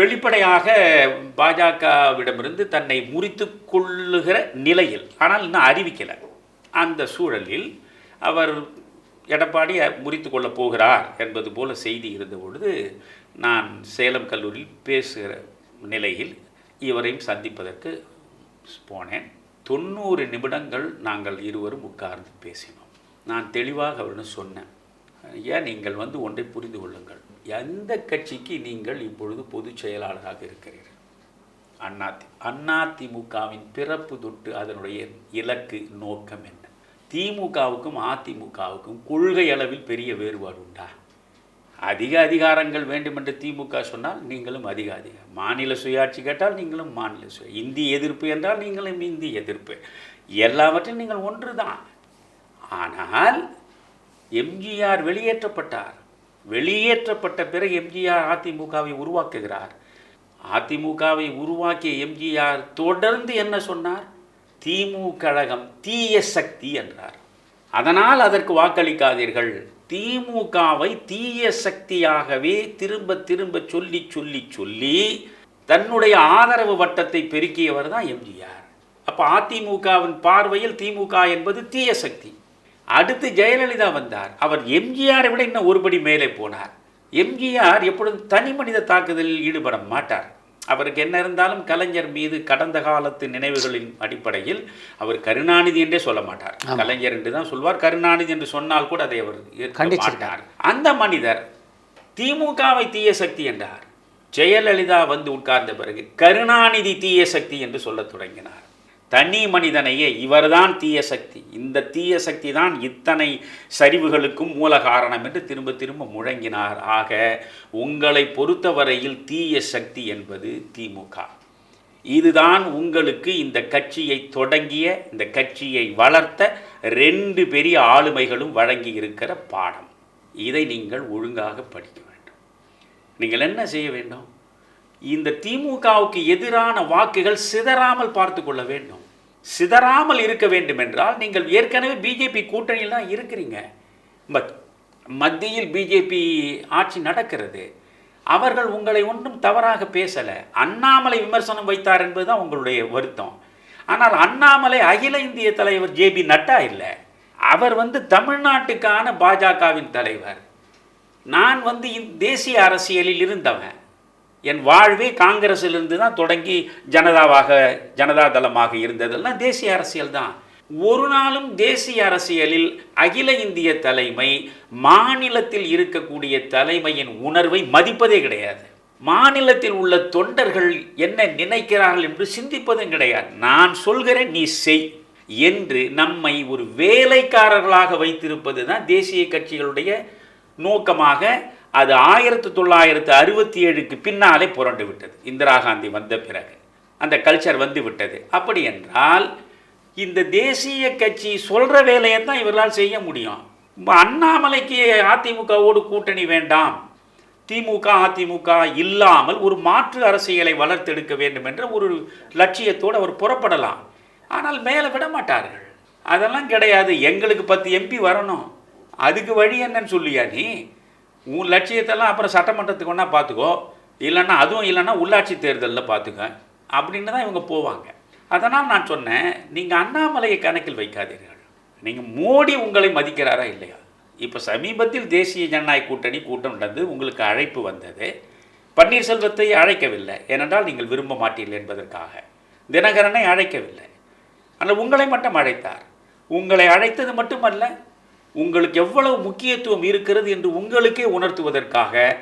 வெளிப்படையாக பாஜகவிடமிருந்து தன்னை முறித்து கொள்ளுகிற நிலையில் ஆனால் இன்னும் அறிவிக்கலை. அந்த சூழலில் அவர் எடப்பாடி முறித்து கொள்ளப் போகிறார் என்பது போல செய்தி இருந்த பொழுது நான் சேலம் கல்லூரியில் பேசுகிற நிலையில் இவரையும் சந்திப்பதற்கு போனேன். தொண்ணூறு நிமிடங்கள் நாங்கள் இருவரும் உட்கார்ந்து பேசினோம். நான் தெளிவாக அவரிடம் சொன்னேன் ஏன் நீங்கள் வந்து ஒன்றை புரிந்து கொள்ளுங்கள். எந்த கட்சிக்கு நீங்கள் இப்பொழுது பொதுச் செயலாளராக இருக்கிறீர்கள்? அண்ணாதி அதிமுகவின் பிறப்பு தொட்டு அதனுடைய இலக்கு நோக்கம் என்ன? திமுகவுக்கும் அதிமுகவுக்கும் கொள்கை அளவில் பெரிய வேறுபாடு உண்டா? அதிக அதிகாரங்கள் வேண்டும் என்று திமுக சொன்னால் நீங்களும் அதிக அதிகாரம் மாநில சுயாட்சி கேட்டால் நீங்களும் மாநில சுய இந்தி எதிர்ப்பு என்றால் நீங்களும் இந்தி எதிர்ப்பு. எல்லாவற்றையும் நீங்கள் ஒன்று தான் ஆனால் எம்ஜிஆர் வெளியேற்றப்பட்டார். வெளியேற்றப்பட்ட பிறகு எம்ஜிஆர் அதிமுகவை உருவாக்குகிறார். அதிமுகவை உருவாக்கிய எம்ஜிஆர் தொடர்ந்து என்ன சொன்னார்? திமுக கழகம் தீய சக்தி என்றார். அதனால் அதற்கு வாக்களிக்காதீர்கள். திமுகவை தீய சக்தியாகவே திரும்ப திரும்ப சொல்லி சொல்லி சொல்லி தன்னுடைய ஆதரவு வட்டத்தை பெருக்கியவர் தான் எம்ஜிஆர். அப்போ அதிமுகவின் பார்வையில் திமுக என்பது தீய சக்தி. அடுத்து ஜெயலலிதா வந்தார். அவர் எம்ஜிஆரை விட இன்னும் ஒருபடி மேலே போனார். எம்ஜிஆர் எப்பொழுதும் தனி மனித தாக்குதலில் ஈடுபட மாட்டார். அவருக்கு என்ன இருந்தாலும் கலைஞர் மீது கடந்த காலத்து நினைவுகளின் அடிப்படையில் அவர் கருணாநிதி என்றே சொல்ல மாட்டார். கலைஞர் என்று தான் சொல்வார். கருணாநிதி என்று சொன்னால் கூட அதை அவர். மாட்டார். அந்த மனிதர் திமுகவை தீய சக்தி என்றார். ஜெயலலிதா வந்து உட்கார்ந்த பிறகு கருணாநிதி தீய சக்தி என்று சொல்லத் தொடங்கினார். தனி மனிதனையே இவர்தான் தீய சக்தி. இந்த தீய சக்தி தான் இத்தனை சரிவுகளுக்கும் மூல காரணம் என்று திரும்ப திரும்ப முழங்கினார். ஆக உங்களை பொறுத்தவரையில் தீய சக்தி என்பது திமுக. இதுதான் உங்களுக்கு இந்த கட்சியை தொடங்கிய இந்த கட்சியை வளர்த்த ரெண்டு பெரிய ஆளுமைகளும் வழங்கி இருக்கிற பாடம். இதை நீங்கள் ஒழுங்காக படிக்க வேண்டும். நீங்கள் என்ன செய்ய வேண்டும்? இந்த திமுகவுக்கு எதிரான வாக்குகள் சிதறாமல் பார்த்து கொள்ள வேண்டும். சிதறாமல் இருக்க வேண்டுமென்றால் நீங்கள் ஏற்கனவே பிஜேபி கூட்டணியில் தான் இருக்கிறீங்க. பட் மத்தியில் பிஜேபி ஆட்சி நடக்கிறது. அவர்கள் உங்களை ஒன்றும் தவறாக பேசலை. அண்ணாமலை விமர்சனம் வைத்தார் என்பதுதான் உங்களுடைய வருத்தம். ஆனால் அண்ணாமலை அகில இந்திய தலைவர் ஜேபி நட்டா இல்லை. அவர் வந்து தமிழ்நாட்டுக்கான பாஜகவின் தலைவர். நான் வந்து இந் தேசிய அரசியலில் இருந்தவன். என் வாழ்வே காங்கிரஸிலிருந்து தான் தொடங்கி ஜனதாவாக ஜனதா தளமாக இருந்ததெல்லாம் தேசிய அரசியல் தான். ஒரு நாளும் தேசிய அரசியலில் அகில இந்திய தலைமை மாநிலத்தில் இருக்கக்கூடிய தலைமையின் உணர்வை மதிப்பதே கிடையாது. மாநிலத்தில் உள்ள தொண்டர்கள் என்ன நினைக்கிறார்கள் என்று சிந்திப்பதும் கிடையாது. நான் சொல்கிறேன் நீ செய் என்று நம்மை ஒரு வேலைக்காரர்களாக வைத்திருப்பது தான் தேசிய கட்சிகளுடைய நோக்கமாக அது ஆயிரத்தி தொள்ளாயிரத்து அறுபத்தி ஏழுக்கு பின்னாலே புரண்டு விட்டது. இந்திரா காந்தி வந்த பிறகு. அந்த கல்ச்சர் வந்து விட்டது. அப்படி என்றால் இந்த தேசிய கட்சி சொல்கிற வேலையை தான் இவர்களால் செய்ய முடியும். அண்ணாமலைக்கு அதிமுகவோடு கூட்டணி வேண்டாம். திமுக அதிமுக இல்லாமல் ஒரு மாற்று அரசியலை வளர்த்தெடுக்க வேண்டும் என்ற ஒரு லட்சியத்தோடு அவர் புறப்படலாம். ஆனால் மேலே விட மாட்டார்கள். அதெல்லாம் கிடையாது. எங்களுக்கு பத்து எம்பி வரணும். அதுக்கு வழி என்னன்னு சொல்லியா நீ? உன் லட்சியத்தெல்லாம் அப்புறம் சட்டமன்றத்துக்கு ஒன்றா பார்த்துக்கோ. இல்லைன்னா அதுவும் இல்லைன்னா உள்ளாட்சி தேர்தலில் பார்த்துக்க. அப்படின்னு தான் இவங்க போவாங்க. அதனால் நான் சொன்னேன் நீங்கள் அண்ணாமலையை கணக்கில் வைக்காதீர்கள். நீங்கள் மோடி உங்களை மதிக்கிறாரா இல்லையா? இப்போ சமீபத்தில் தேசிய ஜனநாயக கூட்டணி கூட்டம் நடந்து உங்களுக்கு அழைப்பு வந்தது. பன்னீர்செல்வத்தை அழைக்கவில்லை. ஏனென்றால் நீங்கள் விரும்ப மாட்டீர்கள் என்பதற்காக. தினகரனை அழைக்கவில்லை. ஆனால் உங்களை மட்டும் அழைத்தார். உங்களை அழைத்தது மட்டுமல்ல உங்களுக்கு எவ்வளவு முக்கியத்துவம் இருக்கிறது என்று உங்களுக்கே உணர்த்துவதற்காக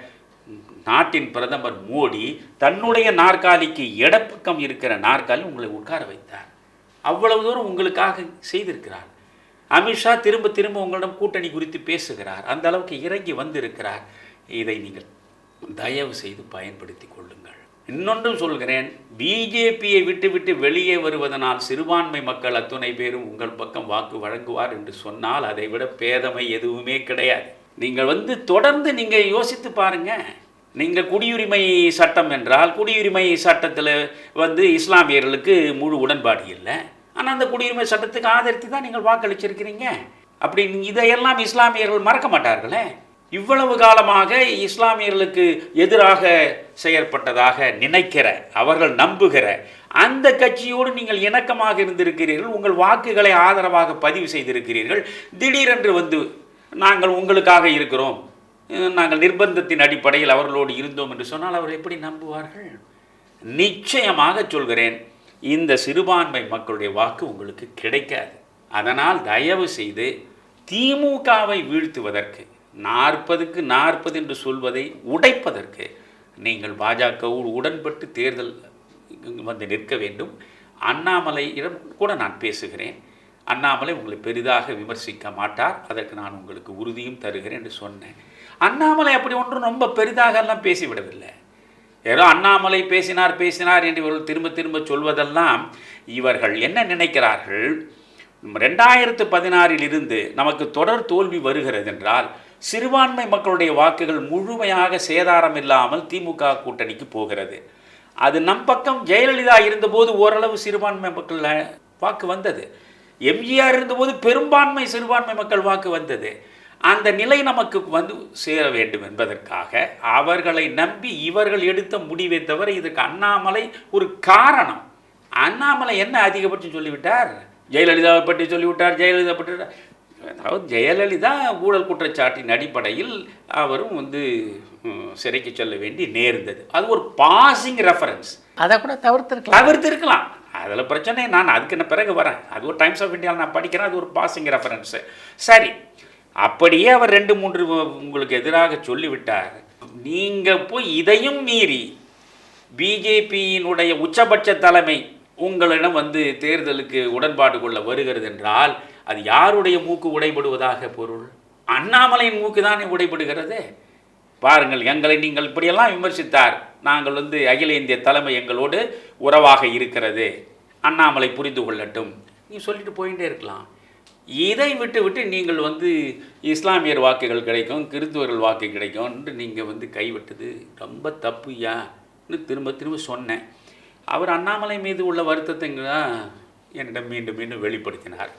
நாட்டின் பிரதமர் மோடி தன்னுடைய நாற்காலிக்கு இடப்பக்கம் இருக்கிற நாற்காலி உங்களை உட்கார வைத்தார். அவ்வளவு தூரம் உங்களுக்காக செய்திருக்கிறார். அமித்ஷா திரும்ப திரும்ப உங்களிடம் கூட்டணி குறித்து பேசுகிறார். அந்த அளவுக்கு இறங்கி வந்திருக்கிறார். இதை நீங்கள் தயவு செய்து பயன்படுத்தி கொள்ளுங்கள். இன்னொன்றும் சொல்கிறேன் பிஜேபியை விட்டுவிட்டு வெளியே வருவதனால் சிறுபான்மை மக்கள் அத்துணை பேரும் உங்கள் பக்கம் வாக்கு வழங்குவார் என்று சொன்னால் அதை விட பேதமை எதுவுமே கிடையாது. நீங்கள் வந்து தொடர்ந்து நீங்கள் யோசித்து பாருங்க நீங்கள் குடியுரிமை சட்டம் என்றால் குடியுரிமை சட்டத்தில் வந்து இஸ்லாமியர்களுக்கு முழு உடன்பாடு இல்லை. ஆனால் அந்த குடியுரிமை சட்டத்துக்கு ஆதரித்து தான் நீங்கள் வாக்களிச்சிருக்கிறீங்க. அப்படி இதையெல்லாம் இஸ்லாமியர்கள் மறக்க மாட்டார்களே. இவ்வளவு காலமாக இஸ்லாமியர்களுக்கு எதிராக செயற்பட்டதாக நினைக்கிற அவர்கள் நம்புகிற அந்த கட்சியோடு நீங்கள் இணக்கமாக இருந்திருக்கிறீர்கள் உங்கள் வாக்குகளை ஆதரவாக பதிவு செய்திருக்கிறீர்கள் திடீரென்று வந்து நாங்கள் உங்களுக்காக இருக்கிறோம் நாங்கள் நிர்பந்தத்தின் அடிப்படையில் அவர்களோடு இருந்தோம் என்று சொன்னால் அவர்கள் எப்படி நம்புவார்கள்? நிச்சயமாக சொல்கிறேன் இந்த சிறுபான்மை மக்களுடைய வாக்கு உங்களுக்கு கிடைக்காது. அதனால் தயவு செய்து திமுகவை வீழ்த்துவதற்கு நாற்பதுக்கு நாற்பது என்று சொல்வதை உடைப்பதற்கு நீங்கள் பாஜகவோடு உடன்பட்டு தேர்தல் வந்து நிற்க வேண்டும். அண்ணாமலையிடம் கூட நான் பேசுகிறேன். அண்ணாமலை உங்களை பெரிதாக விமர்சிக்க மாட்டார். அதற்கு நான் உங்களுக்கு உறுதியும் தருகிறேன் என்று சொன்னேன். அண்ணாமலை அப்படி ஒன்றும் ரொம்ப பெரிதாக எல்லாம் பேசிவிடவில்லை. ஏதோ அண்ணாமலை பேசினார் பேசினார் என்று இவர்கள் திரும்ப திரும்ப சொல்வதெல்லாம் இவர்கள் என்ன நினைக்கிறார்கள்? ரெண்டாயிரத்து பதினாறில் இருந்து நமக்கு தொடர் தோல்வி வருகிறது என்றால் சிறுபான்மை மக்களுடைய வாக்குகள் முழுமையாக சேதாரம் இல்லாமல் திமுக கூட்டணிக்கு போகிறது. அது நம் பக்கம் ஜெயலலிதா இருந்தபோது ஓரளவு சிறுபான்மை மக்கள் வாக்கு வந்தது. எம்ஜிஆர் இருந்தபோது பெரும்பான்மை சிறுபான்மை மக்கள் வாக்கு வந்தது. அந்த நிலை நமக்கு வந்து சேர வேண்டும் என்பதற்காக அவர்களை நம்பி இவர்கள் எடுத்த முடிவை தவிர இதுக்கு அண்ணாமலை ஒரு காரணம். அண்ணாமலை என்ன அதிகபட்சம் சொல்லிவிட்டார்? ஜெயலலிதாவை பற்றி சொல்லிவிட்டார் ஜெயலலிதா பற்றி அதாவது ஜெயலலிதா ஊழல் குற்றச்சாட்டின் அடிப்படையில் அவரும் வந்து சிறைக்கு செல்ல வேண்டி நேர்ந்தது. அது ஒரு பாசிங் ரெஃபரன்ஸ் அதை கூட தவிர்த்திருக்கலாம். தவிர்த்து இருக்கலாம் அதில் பிரச்சனை நான் அதுக்கு என்ன பிறகு வரேன். அது ஒரு டைம்ஸ் ஆஃப் இந்தியாவில் நான் படிக்கிறேன் அது ஒரு பாசிங் ரெஃபரன்ஸு சரி. அப்படியே அவர் ரெண்டு மூன்று உங்களுக்கு எதிராக சொல்லிவிட்டார். நீங்கள் போய் இதையும் மீறி பிஜேபியினுடைய உச்சபட்ச தலைமை உங்களிடம் வந்து தேர்தலுக்கு உடன்பாடு கொள்ள வருகிறது என்றால் அது யாருடைய மூக்கு உடைபடுவதாக பொருள்? அண்ணாமலையின் மூக்கு தானே உடைபடுகிறது? பாருங்கள் எங்களை நீங்கள் இப்படியெல்லாம் விமர்சித்தார். நாங்கள் வந்து அகில இந்திய தலைமை எங்களோடு உறவாக இருக்கிறது. அண்ணாமலை புரிந்து கொள்ளட்டும். நீ சொல்லிட்டு போயிட்டே இருக்கலாம். இதை விட்டு விட்டு நீங்கள் வந்து இஸ்லாமியர் வாக்குகள் கிடைக்கும் கிறிஸ்துவர்கள் வாக்கு என்று நீங்கள் வந்து கைவிட்டது. ரொம்ப தப்புயான்னு திரும்ப திரும்ப சொன்னேன். அவர் அண்ணாமலை மீது உள்ள வருத்தத்தை என்னிடம் மீண்டும் மீண்டும் வெளிப்படுத்தினார்.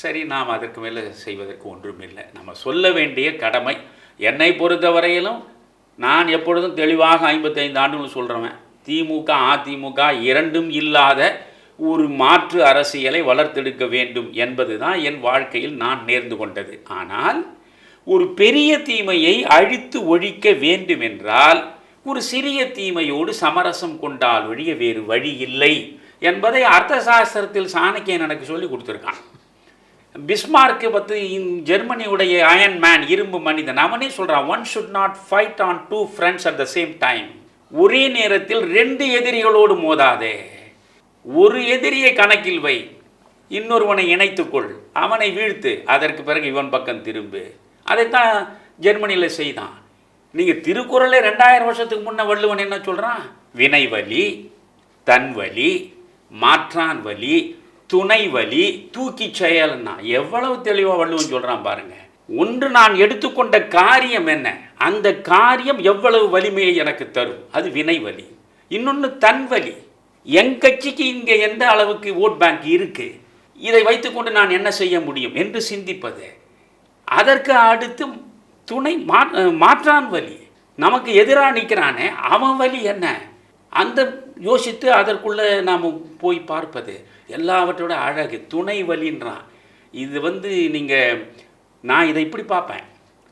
சரி நாம் அதற்கு மேலே செய்வதற்கு ஒன்றுமில்லை. நம்ம சொல்ல வேண்டிய கடமை என்னை பொறுத்தவரையிலும் நான் எப்பொழுதும் தெளிவாக ஐம்பத்தைந்து ஆண்டுகள் சொல்கிறவன் திமுக அதிமுக இரண்டும் இல்லாத ஒரு மாற்று அரசியலை வளர்த்தெடுக்க வேண்டும் என்பது தான் என் வாழ்க்கையில் நான் நேர்ந்து கொண்டது. ஆனால் ஒரு பெரிய தீமையை அழித்து ஒழிக்க வேண்டுமென்றால் ஒரு சிறிய தீமையோடு சமரசம் கொண்டால் ஒழிய வேறு வழி இல்லை என்பதை அர்த்த சாஸ்திரத்தில் சாணக்கியன் எனக்கு சொல்லி கொடுத்துருக்கான். பிஸ்மார்க்கு பற்றி ஜெர்மனியுடைய அயன் மேன் இரும்பு மனிதன். அவனே சொல்கிறான் one should not fight on two friends at the same time ஒரே நேரத்தில் ரெண்டு எதிரிகளோடு மோதாதே. ஒரு எதிரியை கணக்கில் வை. இன்னொருவனை இணைத்துக்கொள் அவனை வீழ்த்து அதற்கு பிறகு இவன் பக்கம் திரும்பு. அதைத்தான் ஜெர்மனியில் செய்தான். நீங்கள் திருக்குறளே ரெண்டாயிரம் வருஷத்துக்கு முன்ன வள்ளுவன் என்ன சொல்கிறான் வினைவலி தன்வலி மாற்றான் வலி துணை வலி தூக்கி செயல்னா எவ்வளவு தெளிவாக வள்ளுவன் சொல்கிறான் பாருங்க. ஒன்று நான் எடுத்துக்கொண்ட காரியம் என்ன? அந்த காரியம் எவ்வளவு வலிமையை எனக்கு தரும்? அது வினை வலி இன்னொன்று தன் வலி என் கட்சிக்கு இங்கே எந்த அளவுக்கு ஓட் பேங்க் இருக்கு? இதை வைத்துக்கொண்டு நான் என்ன செய்ய முடியும் என்று சிந்திப்பது. அதற்கு அடுத்து துணை மா மாற்றான் வலி. நமக்கு எதிராக நிற்கிறானே அவன் வலி என்ன? அந்த யோசித்து அதற்குள்ளே நாம் போய் பார்ப்பது. எல்லாவற்றோட அழகு துணை வலின்றான் இது வந்து நீங்கள் நான் இதை இப்படி பார்ப்பேன்.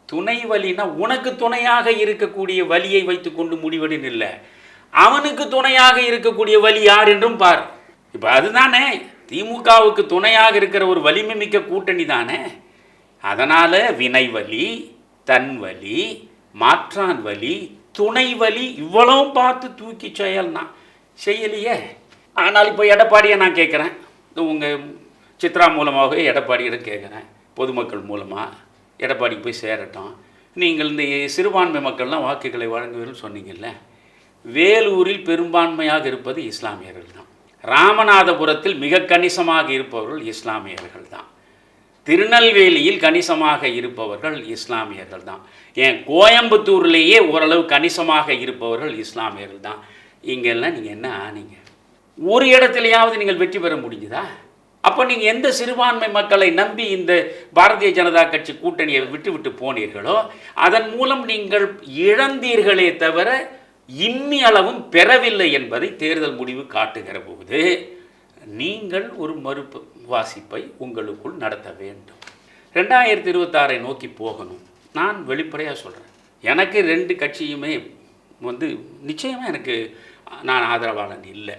துணை வழினா உனக்கு துணையாக இருக்கக்கூடிய வலியை வைத்துக்கொண்டு முடிவெடுன்னு இல்லை. அவனுக்கு துணையாக இருக்கக்கூடிய வலி யார் என்றும் பார். இப்போ அதுதானே திமுகவுக்கு துணையாக இருக்கிற ஒரு வலிமை மிக்க கூட்டணி தானே. அதனால் வினை வலி தன் வலி மாற்றான் வலி துணை வலி இவ்வளவும் பார்த்து தூக்கி செயல்னா செய்யலையே. ஆனால் இப்போ எடப்பாடியை நான் கேட்குறேன். உங்கள் சித்ரா மூலமாக எடப்பாடியிடம் கேட்குறேன். பொதுமக்கள் மூலமாக எடப்பாடிக்கு போய் சேரட்டும். நீங்கள் இந்த சிறுபான்மை மக்கள்லாம் வாக்குகளை வழங்குவீர்கள் சொன்னீங்கல்ல. வேலூரில் பெரும்பான்மையாக இருப்பது இஸ்லாமியர்கள் தான். ராமநாதபுரத்தில் மிக கணிசமாக இருப்பவர்கள் இஸ்லாமியர்கள் தான். திருநெல்வேலியில் கணிசமாக இருப்பவர்கள் இஸ்லாமியர்கள் தான். ஏன் கோயம்புத்தூர்லேயே ஓரளவு கணிசமாக இருப்பவர்கள் இஸ்லாமியர்கள் தான். இங்கெல்லாம் நீங்கள் என்ன ஆனீங்க? ஒரு இடத்துலையாவது நீங்கள் வெற்றி பெற முடிஞ்சுதா? அப்போ நீங்கள் எந்த சிறுபான்மை மக்களை நம்பி இந்த பாரதிய ஜனதா கட்சி கூட்டணியை விட்டு விட்டு போனீர்களோ அதன் மூலம் நீங்கள் இழந்தீர்களே தவிர இம்மி அளவும் பெறவில்லை என்பதை தேர்தல் முடிவு காட்டுகிற போது நீங்கள் ஒரு மறுப்பு வாசிப்பை உங்களுக்குள் நடத்த வேண்டும். ரெண்டாயிரத்தி இருபத்தாறை நோக்கி போகணும். நான் வெளிப்படையாக சொல்கிறேன் எனக்கு ரெண்டு கட்சியுமே வந்து நிச்சயமாக எனக்கு நான் ஆதரவாளன் இல்லை.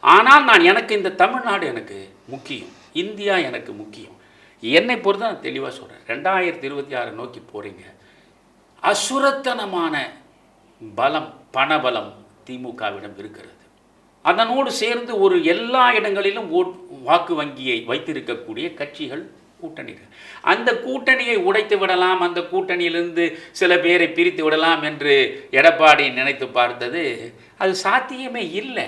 ஆனால் நான் எனக்கு இந்த தமிழ்நாடு எனக்கு முக்கியம். இந்தியா எனக்கு முக்கியம். என்னை பொறுத்து நான் தெளிவாக சொல்கிறேன் ரெண்டாயிரத்தி இருபத்தி ஆறு நோக்கி போகிறீங்க அசுரத்தனமான பலம் பணபலம் திமுகவிடம் இருக்கிறது. அதனோடு சேர்ந்து ஒரு எல்லா இடங்களிலும் ஓட் வாக்கு வங்கியை வைத்திருக்கக்கூடிய கட்சிகள் கூட்டணிகள் அந்த கூட்டணியை உடைத்து விடலாம் அந்த கூட்டணியிலிருந்து சில பேரை பிரித்து விடலாம் என்று எடப்பாடி நினைத்து பார்த்தது. அது சாத்தியமே இல்லை.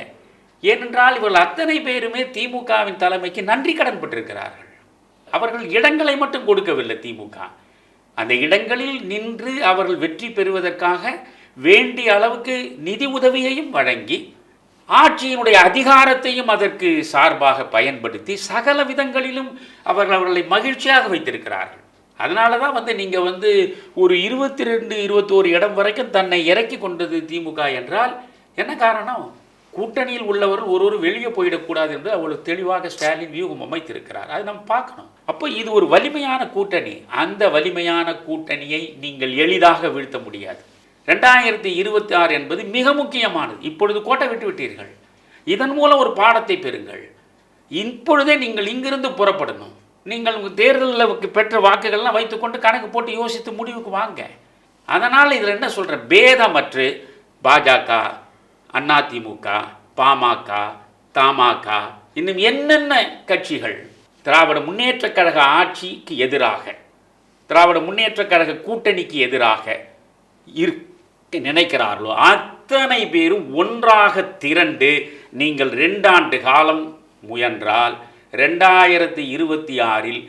ஏனென்றால் இவர்கள் அத்தனை பேருமே திமுகவின் தலைமைக்கு நன்றி கடன் பட்டிருக்கிறார்கள் அவர்கள் இடங்களை மட்டும் கொடுக்கவில்லை திமுக. அந்த இடங்களில் நின்று அவர்கள் வெற்றி பெறுவதற்காக வேண்டிய அளவுக்கு நிதி உதவியையும் வழங்கி ஆட்சியினுடைய அதிகாரத்தையும் அதற்கு சார்பாக பயன்படுத்தி சகல விதங்களிலும் அவர்கள் அவர்களை மகிழ்ச்சியாக வைத்திருக்கிறார்கள். அதனால தான் வந்து நீங்கள் வந்து ஒரு இருபத்தி ரெண்டு இருபத்தோரு இடம் வரைக்கும் தன்னை இறக்கி கொண்டது திமுக என்றால் என்ன காரணம்? கூட்டணியில் உள்ளவர்கள் ஒரு ஒரு வெளியே போயிடக்கூடாது என்று அவ்வளவு தெளிவாக ஸ்டாலின் வியூகம் அமைத்திருக்கிறார். அதை நம்ம பார்க்கணும். அப்போ இது ஒரு வலிமையான கூட்டணி. அந்த வலிமையான கூட்டணியை நீங்கள் எளிதாக வீழ்த்த முடியாது. ரெண்டாயிரத்தி இருபத்தி ஆறு என்பது மிக முக்கியமானது. இப்பொழுது கோட்டை விட்டு விட்டீர்கள். இதன் மூலம் ஒரு பாடத்தை பெறுங்கள். இப்பொழுதே நீங்கள் இங்கிருந்து புறப்படணும். நீங்கள் உங்கள் தேர்தலில் பெற்ற வாக்குகள்லாம் வைத்துக்கொண்டு கணக்கு போட்டு யோசித்து முடிவுக்கு வாங்க. அதனால் இதில் என்ன சொல்கிற பேதமற்று பாஜக அதிமுக பாமக தமாக இன்னும் என்னென்ன கட்சிகள்? திராவிட முன்னேற்றக் கழக ஆட்சிக்கு எதிராக திராவிட முன்னேற்றக் கழக கூட்டணிக்கு எதிராக இருக்க. நினைக்கிறார்களோ அத்தனை பேரும் ஒன்றாக திரண்டு நீங்கள் ரெண்டாண்டு காலம் முயன்றால் ரெண்டாயிரத்தி இருபத்தி ஆறில்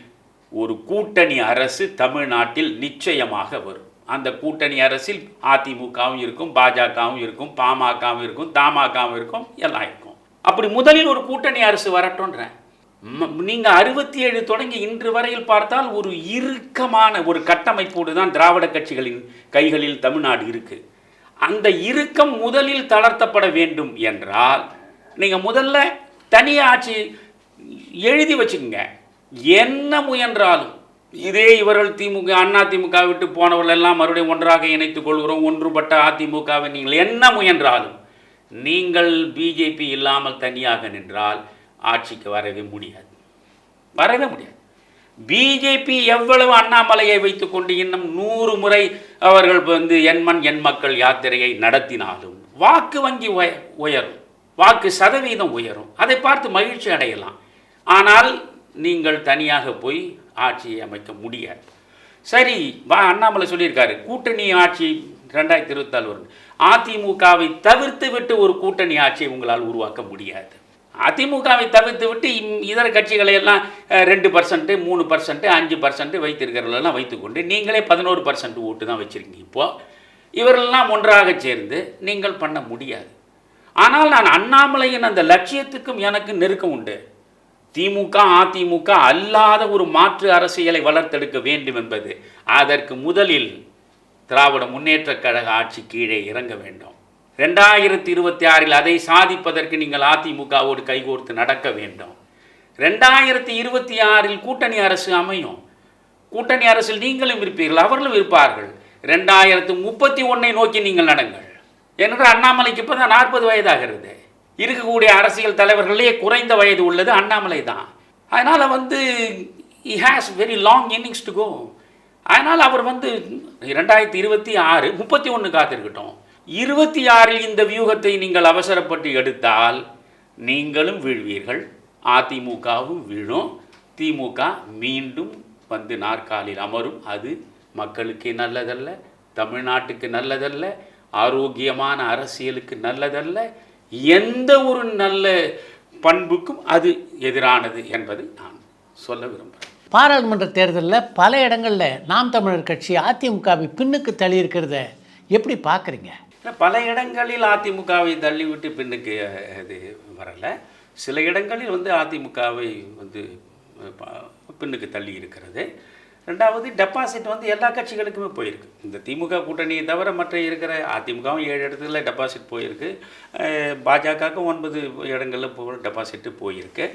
ஒரு கூட்டணி அரசு தமிழ்நாட்டில் நிச்சயமாக வரும். அந்த கூட்டணி அரசில் அதிமுகவும் இருக்கும் பாஜகவும் இருக்கும் பாமகவும் இருக்கும் தமாகவும் இருக்கும் எல்லாம் இருக்கும். அப்படி முதலில் ஒரு கூட்டணி அரசு வரட்டும்ன்றேன். நீங்கள் அறுபத்தி ஏழு தொடங்கி இன்று வரையில் பார்த்தால் ஒரு இறுக்கமான ஒரு கட்டமைப்போடு தான் திராவிட கட்சிகளின் கைகளில் தமிழ்நாடு இருக்குது அந்த இறுக்கம் முதலில் தளர்த்தப்பட வேண்டும் என்றால் நீங்கள் முதல்ல தனியாக ஆட்சி எழுதி வச்சுக்கோங்க. என்ன முயன்றாலும் இதே இவர்கள் திமுக அண்ணா திமுக விட்டு போனவர்கள் எல்லாம் மறுபடியும் ஒன்றாக இணைத்துக் கொள்கிறோம் ஒன்றுபட்ட அதிமுகவை நீங்கள் என்ன முயன்றாலும் நீங்கள் பிஜேபி இல்லாமல் தனியாக நின்றால் ஆட்சிக்கு வரவே முடியாது. வரவே முடியாது. பிஜேபி எவ்வளவு அண்ணாமலையை வைத்துக்கொண்டு இன்னும் நூறு முறை அவர்கள் வந்து எண்மண் எண் மக்கள் யாத்திரையை நடத்தினாலும் வாக்கு வங்கி உய- உயரும். வாக்கு சதவீதம் உயரும். அதை பார்த்து மகிழ்ச்சி அடையலாம். ஆனால் நீங்கள் தனியாக போய் ஆட்சியை அமைக்க முடியாது. சரி வா அண்ணாமலை சொல்லியிருக்காரு. கூட்டணி ஆட்சி ரெண்டாயிரத்தி இருபத்தாலு அதிமுகவை தவிர்த்து விட்டு ஒரு கூட்டணி ஆட்சியை உங்களால் உருவாக்க முடியாது. அதிமுகவை தவிர்த்து விட்டு இம்- இதர கட்சிகளை எல்லாம் ரெண்டு பர்சன்ட்டு மூணு பர்சன்ட்டு அஞ்சு பர்சன்ட் வைத்திருக்கிறவர்களெல்லாம் வைத்துக்கொண்டு நீங்களே பதினோரு பர்சன்ட் ஓட்டு தான் வச்சுருக்கீங்க. இப்போது இவரெல்லாம் ஒன்றாக சேர்ந்து நீங்கள் பண்ண முடியாது. ஆனால் நான் அண்ணாமலையின் அந்த லட்சியத்துக்கும் எனக்கு நெருக்கம் உண்டு. திமுக அதிமுக அல்லாத ஒரு மாற்று அரசியலை வளர்த்தெடுக்க வேண்டும் என்பது. அதற்கு முதலில் திராவிட முன்னேற்றக் கழக ஆட்சி கீழே இறங்க வேண்டும். ரெண்டாயிரத்தி இருபத்தி ஆறில் அதை சாதிப்பதற்கு நீங்கள் அதிமுகவோடு கைகோர்த்து நடக்க வேண்டும். ரெண்டாயிரத்தி இருபத்தி ஆறில் கூட்டணி அரசு அமையும். கூட்டணி அரசில் நீங்களும் இருப்பீர்கள் அவர்களும் இருப்பார்கள். ரெண்டாயிரத்து முப்பத்தி ஒன்னை நோக்கி நீங்கள் நடங்கள். என்று அண்ணாமலைக்கு இப்போ தான் நாற்பது வயதாகிறது. இருக்கக்கூடிய அரசியல் தலைவர்களே குறைந்த வயது உள்ளது அண்ணாமலை தான். அதனால் வந்து he has very long innings to go அதனால் அவர் வந்து ரெண்டாயிரத்தி இருபத்தி ஆறு முப்பத்தி ஒன்று காத்திருக்கட்டும். இருபத்தி ஆறில் இந்த வியூகத்தை நீங்கள் அவசரப்பட்டு எடுத்தால் நீங்களும் வீழ்வீர்கள். அதிமுகவும் வீழும். திமுக மீண்டும் வந்து நாற்காலில் அமரும். அது மக்களுக்கு நல்லதல்ல தமிழ்நாட்டுக்கு நல்லதல்ல ஆரோக்கியமான அரசியலுக்கு நல்லதல்ல எந்த ஒரு நல்ல பண்புக்கும் அது எதிரானது என்பதை நான் சொல்ல விரும்புகிறேன். பாராளுமன்ற தேர்தலில் பல இடங்களில் நாம் தமிழர் கட்சி அதிமுகவை பின்னுக்கு தள்ளி இருக்கிறத எப்படி பார்க்குறீங்க? பல இடங்களில் அதிமுகவை தள்ளிவிட்டு பின்னுக்கு அது வரலை. சில இடங்களில் வந்து அதிமுகவை வந்து பின்னுக்கு தள்ளி இருக்கிறது ரெண்டாவது டெபாசிட் வந்து எல்லா கட்சிகளுக்குமே போயிருக்கு. இந்த திமுக கூட்டணியை தவிர மற்ற இருக்கிற அதிமுகவும் ஏழு இடத்துல டெபாசிட் போயிருக்கு. பாஜகவுக்கும் பாஜகவுக்கு ஒன்பது இடங்களில் போ டெபாசிட்டு போயிருக்கு.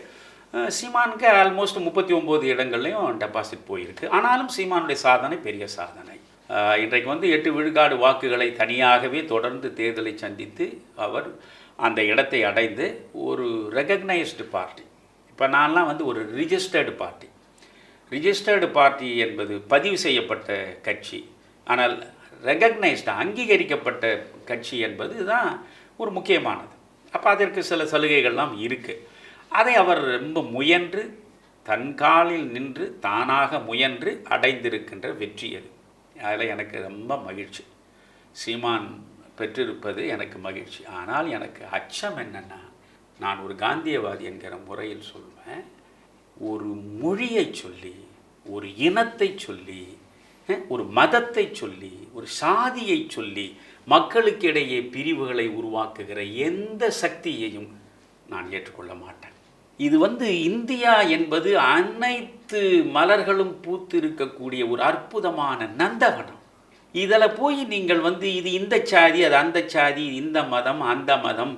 சீமானுக்கு ஆல்மோஸ்ட் முப்பத்தி ஒம்பது இடங்கள்லையும் டெபாசிட் போயிருக்கு. ஆனாலும் சீமானுடைய சாதனை பெரிய சாதனை. இன்றைக்கு வந்து எட்டு விழுக்காடு வாக்குகளை தனியாகவே தொடர்ந்து தேர்தலை சந்தித்து அவர் அந்த இடத்தை அடைந்து ஒரு ரெகக்னைஸ்டு பார்ட்டி இப்போ நான்லாம் வந்து ஒரு ரிஜிஸ்டர்டு பார்ட்டி ரிஜிஸ்டர்டு பார்ட்டி என்பது பதிவு செய்யப்பட்ட கட்சி. ஆனால் ரெகக்னைஸ்டு அங்கீகரிக்கப்பட்ட கட்சி என்பது தான் ஒரு முக்கியமானது. அப்போ அதற்கு சில சலுகைகள்லாம் இருக்குது அதை அவர் ரொம்ப முயன்று தன் காலில் நின்று தானாக முயன்று அடைந்திருக்கின்ற வெற்றி அது. அதில் எனக்கு ரொம்ப மகிழ்ச்சி. சீமான் பெற்றிருப்பது எனக்கு மகிழ்ச்சி. ஆனால் எனக்கு அச்சம் என்னென்னா நான் ஒரு காந்தியவாதி என்கிற முறையில் சொல்வேன் ஒரு மொழியை சொல்லி ஒரு இனத்தை சொல்லி ஒரு மதத்தை சொல்லி ஒரு சாதியை சொல்லி மக்களுக்கிடையே பிரிவுகளை உருவாக்குகிற எந்த சக்தியையும் நான் ஏற்றுக்கொள்ள மாட்டேன். இது வந்து இந்தியா என்பது அனைத்து மலர்களும் பூத்திருக்கக்கூடிய ஒரு அற்புதமான நந்தவனம். இதில் போய் நீங்கள் வந்து இது இந்த சாதி அது அந்த சாதி இந்த மதம் அந்த மதம்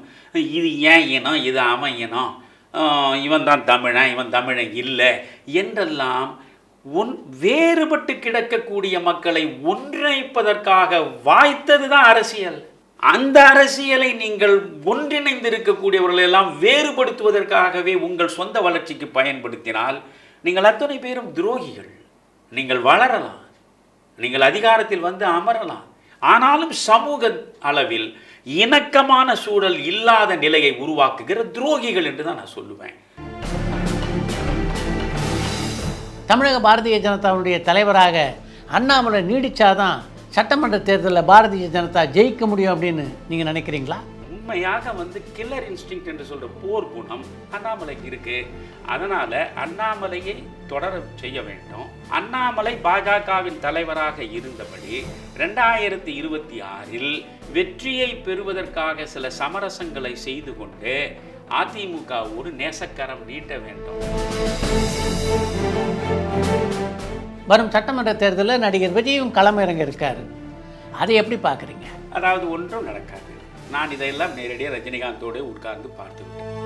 இது ஏன் இனம் இது அவன் இனம் இவன் தான் தமிழன் இவன் தமிழன் இல்லை என்றெல்லாம் ஒன் வேறுபட்டு கிடக்கக்கூடிய மக்களை ஒன்றிணைப்பதற்காக வாய்த்தது தான் அரசியல். அந்த அரசியலை நீங்கள் ஒன்றிணைந்து இருக்கக்கூடியவர்களை எல்லாம் வேறுபடுத்துவதற்காகவே உங்கள் சொந்த வளர்ச்சிக்கு பயன்படுத்தினால் நீங்கள் அத்தனை பேரும் துரோகிகள். நீங்கள் வளரலாம். நீங்கள் அதிகாரத்தில் வந்து அமரலாம். ஆனாலும் சமூக அளவில் இணக்கமான சூழல் இல்லாத நிலையை உருவாக்குகிற துரோகிகள் என்று தான் நான் சொல்லுவேன். தமிழக பாரதிய ஜனதாவுடைய தலைவராக அண்ணாமலை நீடிச்சாதான் சட்டமன்ற தேர்தலில் பாரதிய ஜனதா ஜெயிக்க முடியும் அப்படின்னு நீங்கள் நினைக்கிறீங்களா? உண்மையாக வந்து கில்லர் இன்ஸ்டிங் என்று சொல்கிற போர் குணம் அண்ணாமலைக்கு இருக்கு. அதனால் அண்ணாமலையை தொடர செய்ய வேண்டும். அண்ணாமலை பாஜகவின் தலைவராக இருந்தபடி ரெண்டாயிரத்தி இருபத்தி ஆறில் வெற்றியை பெறுவதற்காக சில சமரசங்களை செய்து கொண்டு அதிமுக ஒரு நேசக்கரம் நீட்ட வேண்டும். வரும் சட்டமன்ற தேர்தலில் நடிகர் விஜயும் களமிறங்க இருக்காரு அதை எப்படி பார்க்குறீங்க? அதாவது ஒன்றும் நடக்காது. நான் இதையெல்லாம் நேரடியாக ரஜினிகாந்தோடு உட்கார்ந்து பார்த்து விட்டேன்.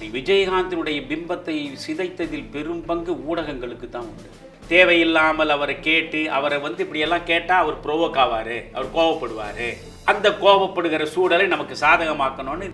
நீ விஜயகாந்தினுடைய பிம்பத்தை சிதைத்ததில் பெரும் பங்கு ஊடகங்களுக்கு தான் உண்டு. தேவையில்லாமல் அவரை கேட்டு அவரை வந்து இப்படியெல்லாம் கேட்டால் அவர் ப்ரோவோக் ஆவார் அவர் கோவப்படுவார். அந்த கோவப்படுகிற சூழலை நமக்கு சாதகமாக்கணும்னு